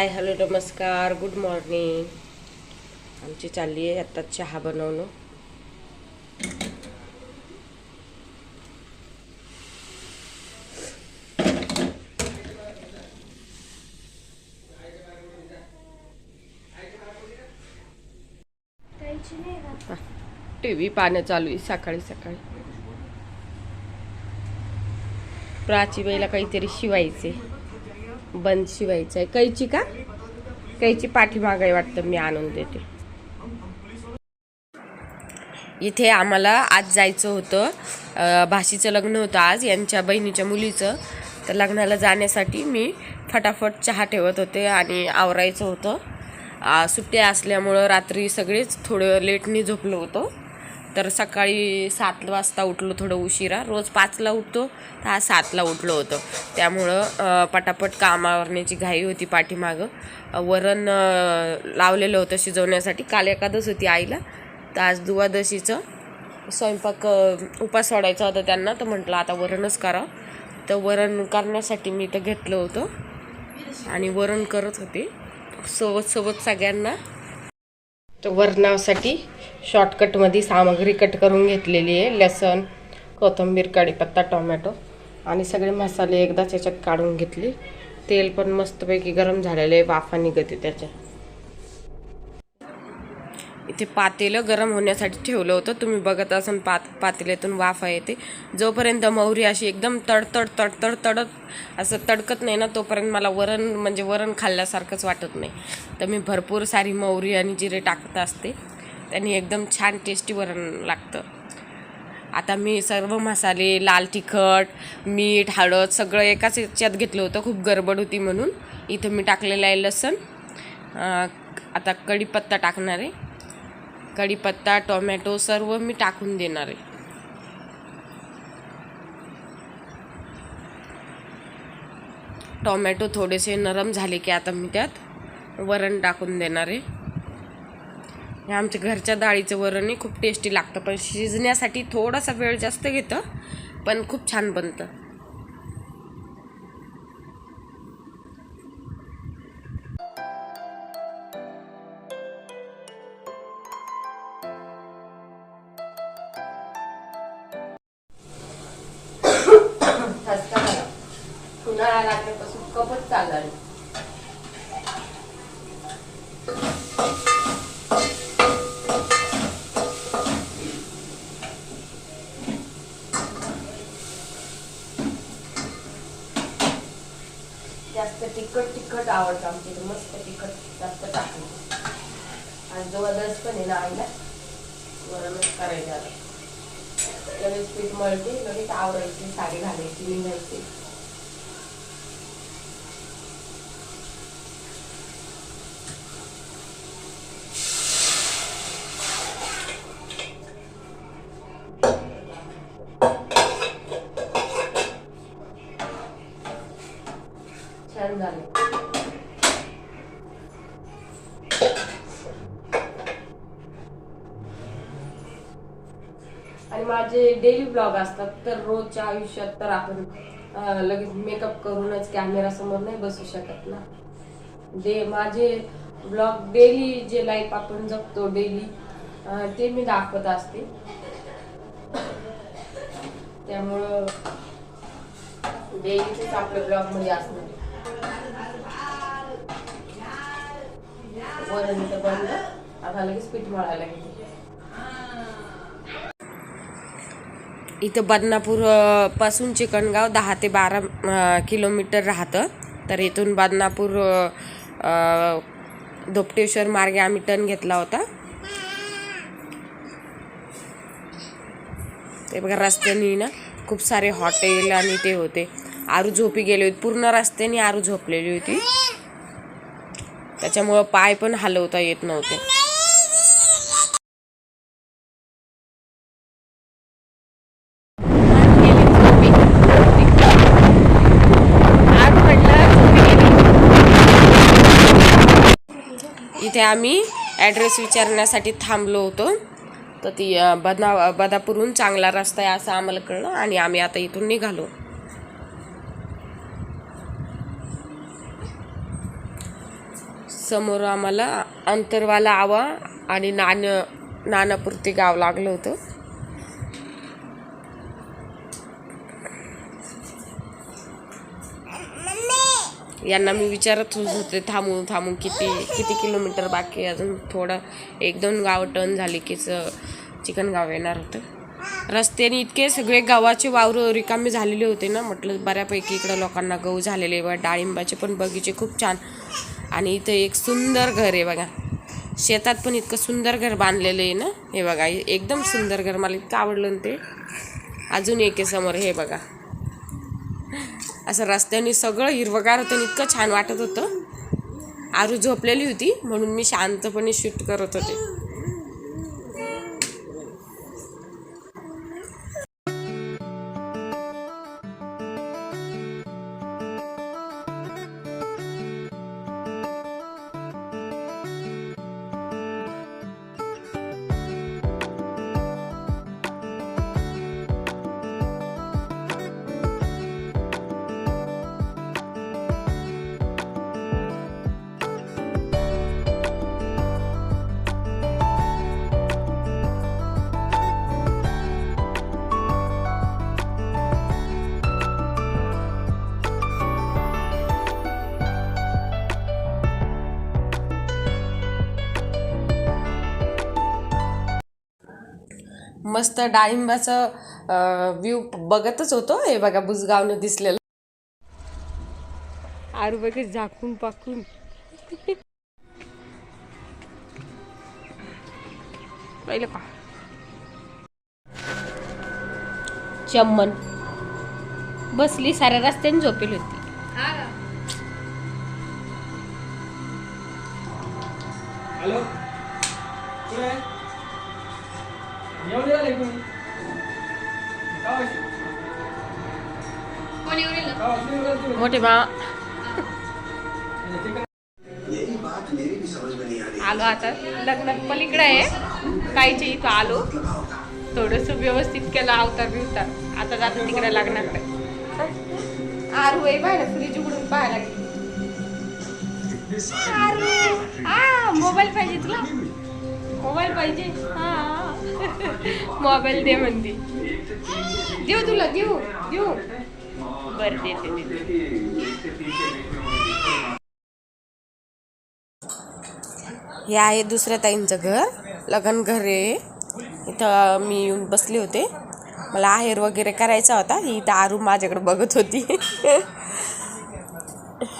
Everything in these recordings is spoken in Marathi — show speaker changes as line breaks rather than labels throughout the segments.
हाय हॅलो नमस्कार गुड मॉर्निंग. आमची चालली आहे आत्ता चहा बनवणं. टी व्ही पाहणं चालू आहे सकाळी सकाळी. प्राची बाईला काहीतरी शिवायचे बंद शिवायचं आहे कैची का? कैची पाठीमागे वाटतं मी आणून देते. इथे आम्हाला आज जायचं होतं. भाशीचं लग्न होतं आज यांच्या बहिणीच्या मुलीचं. तर लग्नाला जाण्यासाठी मी फटाफट चहा ठेवत होते आणि आवरायचं होतं. सुट्ट्या असल्यामुळं रात्री सगळेच थोडं लेटनी झोपलो होतो. तर सकाळी सात वाजता उठलो थोडं उशिरा. रोज पाचला उठतो तर आज सातला उठलो होतं. त्यामुळं पटापट कामावरण्याची घाई होती पाठीमागं. वरण लावलेलं होतं शिजवण्यासाठी. काल एकादश होती आईला. तर आज दुवादशीचं. स्वयंपाक उपास सोडायचा होता त्यांना. तर म्हटलं आता वरणच करा तर वरण करण्यासाठी मी तर घेतलं होतं. आणि वरण करत होते. सोबत सोबत सगळ्यांना. तर वरणासाठी शॉर्टकटमध्ये सामग्री कट करून घेतलेली आहे. लसण कोथिंबीर कढीपत्ता टोमॅटो आणि सगळे मसाले एकदाच याच्यात काढून घेतले. तेल पण मस्तपैकी गरम झालेलं आहे. वाफा निघते त्याच्या इथे पातेलं गरम होण्यासाठी ठेवलं होतं. तुम्ही बघत असाल पात पातेल्यातून वाफा येते जोपर्यंत मोहरी अशी एकदम तडतड तडतड तडत असं तडकत नाही ना तोपर्यंत मला वरण म्हणजे वरण खाल्ल्यासारखंच वाटत नाही. तर मी भरपूर सारी मोहरी आणि जिरे टाकत असते. त्यांनी एकदम छान टेस्टी वरण लागतं. आता मी सर्व मसाले लाल तिखट मीठ हळद सगळं एकाच याच्यात घेतलं होतं. खूप गडबड होती म्हणून. इथं मी टाकलेलं आहे लसण. आता कढीपत्ता टाकणार आहे. कढीपत्ता टोमॅटो सर्व मी टाकून देणार आहे. टोमॅटो थोडेसे नरम झाले की आता मी त्यात वरण टाकून देणार आहे. हे आमच्या घरच्या डाळीचं वरणही खूप टेस्टी लागतं पण शिजण्यासाठी थोडासा वेळ जास्त घेतं पण खूप छान बनतं. चालणार. जास्त तिखट तिखट आवडतं आमच्या मस्त तिखट जास्त टाकून. आणि जवळच पण आहे ना आईला गरमच करायचं आता लगेच पीठ मळते. लगेच आवरायची साडी घालायची निघायची छान झाले जे माझे डेली ब्लॉग असतात तर रोजच्या आयुष्यात तर आपण लगेच मेकअप करूनच कॅमेरा समोर नाही बसू शकत ना. डे माझे ब्लॉग डेली जे लाईफ आपण जगतो डेली ते मी दाखवत असते. त्यामुळं डेलीचेच आपले ब्लॉगमध्ये असणार. वरण बंद. आता लगेच पीठ मळायला गेले इथं बदनापूरपासून चिकणगाव दहा ते बारा किलोमीटर राहतं. तर इथून बदनापूर दोपटेश्वर धोपटेश्वर मार्गे आम्ही टर्न घेतला होता. ते बघा रस्त्यानी ना खूप सारे हॉटेल आणि ते होते. आरू झोपी गेले होते. पूर्ण रस्त्याने आरू झोपलेली होती. त्याच्यामुळं पाय पण हलवता येत नव्हते. इथे आम्ही ॲड्रेस विचारण्यासाठी थांबलो होतो. तर ती अ, बदना बदापूरहून चांगला रस्ता आहे असं आम्हाला कळलं आणि आम्ही आता इथून निघालो. समोर आम्हाला अंतरवाला आवा आणि नान नानापुरते गाव लागलं होतं. यांना मी विचारत होते थांबून थांबून किती किती किलोमीटर बाकी अजून थोडं एक दोन गाव टर्न झाली कीच चिकन गाव येणार होतं. रस्त्याने इतके सगळे गावाचे वावर रिकामे झालेले होते ना म्हटलं बऱ्यापैकी इकडं लोकांना गहू झालेले बघा डाळिंबाचे पण बगीचे खूप छान. आणि इथं एक सुंदर घर आहे बघा. शेतात पण इतकं सुंदर घर बांधलेलं आहे ना हे बघा एकदम सुंदर घर मला इतकं आवडलं ना ते. अजून एक आहे समोर हे बघा. असं रस्त्याने सगळं हिरवगार होतं आणि इतकं छान वाटत होतं. आरू झोपलेली होती म्हणून मी शांतपणे शूट करत होते. मस्त डाळिंबाचं व्ह्यू बघतच होतो. हे बघा बुजगावनं दिसलेलं. आरू बघा झाकून पाकून. पाहिलं का? चम्मन. बसली साऱ्या रस्त्याने झोपेल होती.
हॅलो? कुठे आहे येऊन राहिले? तुम्ही. का वाजले? का वाजले एवढे तुम्ही?
मोठे मा
चिकन
आलो आता लग्नात पलीकडे आहे. काहीच्या इथं आलो. थोडस व्यवस्थित केलं अवतार बिवतार. आता जातो तिकडे लग्नाकडे. आरू आहे बाहेर फ्रीज उघडून पाहायला गेली. हा मोबाईल पाहिजे तुला? मोबाईल पाहिजे. हा. मोबाईल दे म्हणते. देऊ तुला देऊ देऊ. बर देते हे आहे दुसऱ्या ताईंचं घर लग्न घर आहे. इथं मी येऊन बसले होते. मला आहेर वगैरे करायचा होता. ही इथं आरू माझ्याकडे बघत होती.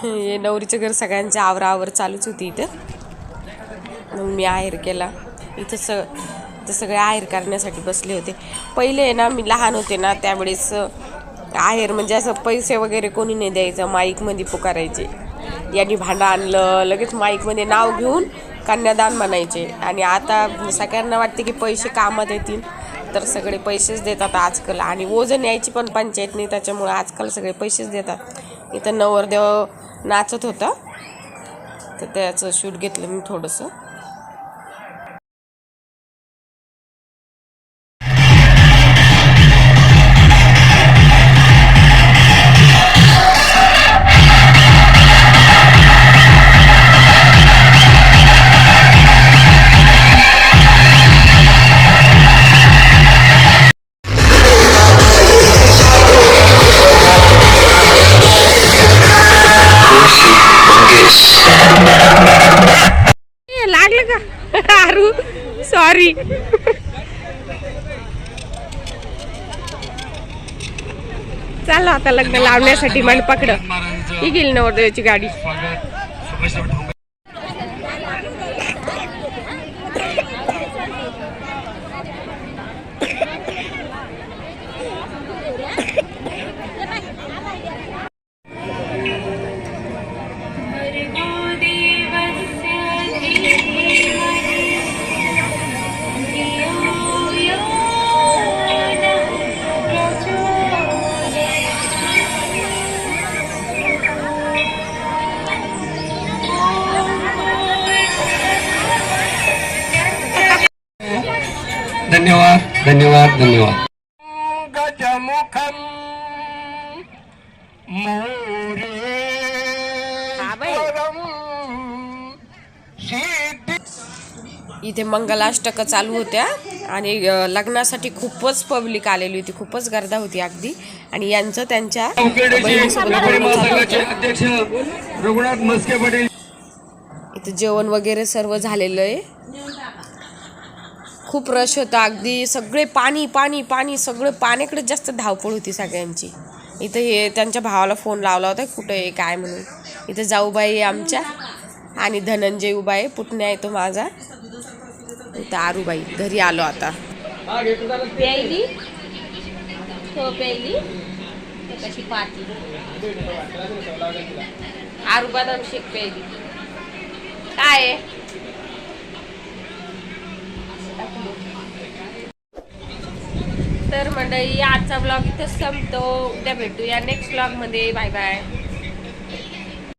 हे नवरीचं घर सगळ्यांच्या आवरावर चालूच होती इथं. मग मी आहेर केला. इथं स इथं सगळे आहेर करण्यासाठी बसले होते. पहिले आहे ना मी लहान होते ना त्यावेळेस आहेर म्हणजे असं पैसे वगैरे कोणी नाही द्यायचं माईकमध्ये पुकारायचे. यांनी भांडं आणलं लगेच माईकमध्ये नाव घेऊन कन्यादान म्हणायचे. आणि आता सगळ्यांना वाटते की पैसे कामात येतील तर सगळे पैसेच देतात आजकाल. आणि ओझं न्यायची पण पंचायत नाही त्याच्यामुळं आजकाल सगळे पैसेच देतात. इथं नवरदेव नाचत होता. तर त्याचं शूट घेतलं मी थोडंसं. भारी. चला आता लग्न लावण्यासाठी मंडपाकडं ही गेली नवरदेवाची गाडी.
धन्यवाद
गजमुखम.
इथे मंगलाष्टक चालू होत्या आणि लग्नासाठी खूपच पब्लिक आलेली होती खूपच गर्दा होती अगदी आणि यांचं त्यांच्या.
अध्यक्ष रघुनाथ मस्के पाटील
इथे जेवण वगैरे सर्व झालेलं आहे खूप रश होता. अगदी सगळे पाणी पाणी पाणी सगळं पाण्याकडे जास्त धावपळ होती सगळ्यांची. इथं हे त्यांच्या भावाला फोन लावला होता कुठं आहे काय म्हणून? इथं जाऊबाई आहे आमच्या आणि धनंजय उभा आहे. पुतण्या आहे तो माझा. इथं आरूबाई घरी आलो आता.
हा
प्यायली. तो प्यायली कशी
शेक प्यायली. काय आहे? तर मंडळी आजचा ब्लॉग इथंच संपतो. उद्या भेटूया नेक्स्ट ब्लॉगमध्ये बाय बाय